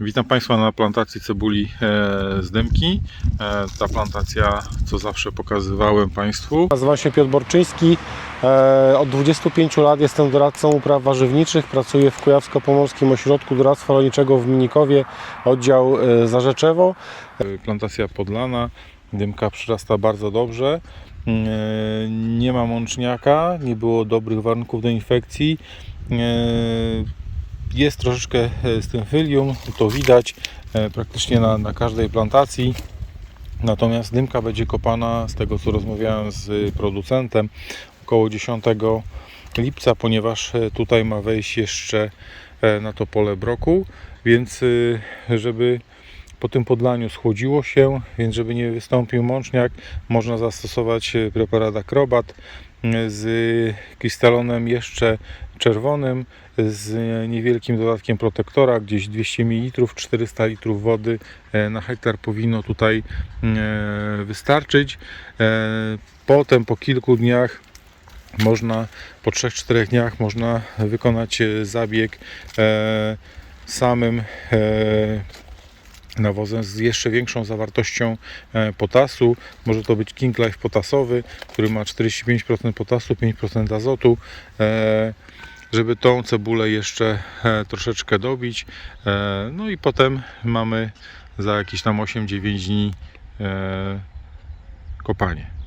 Witam Państwa na plantacji cebuli e, z Dymki. E, ta plantacja, co zawsze pokazywałem Państwu, Nazywam się Piotr Borczyński. E, Od 25 lat jestem doradcą upraw warzywniczych. Pracuję w Kujawsko-Pomorskim Ośrodku Doradztwa Rolniczego w Mnikowie, oddział Zarzeczewo. Plantacja podlana. Dymka przyrasta bardzo dobrze. Nie ma mączniaka, nie było dobrych warunków do infekcji. E, Jest troszeczkę e, stymfylium, to widać e, praktycznie na, na każdej plantacji. Natomiast dymka będzie kopana, z tego co rozmawiałem z producentem, około 10 lipca, ponieważ e, tutaj ma wejść jeszcze e, na to pole broku, więc e, żeby po tym podlaniu schłodziło się, więc żeby nie wystąpił mączniak, można zastosować e, preparat akrobat e, z krystalonem jeszcze czerwonym, z niewielkim dodatkiem protektora, gdzieś 200 ml, 400 litrów wody e, na hektar powinno tutaj e, wystarczyć. E, Potem po kilku dniach można, po 3-4 dniach można wykonać zabieg samym nawozem z jeszcze większą zawartością e, potasu. Może to być King Life potasowy, który ma 45% potasu, 5% azotu. e, Żeby tą cebulę jeszcze e, troszeczkę dobić. No i potem mamy za jakieś tam 8-9 dni kopanie.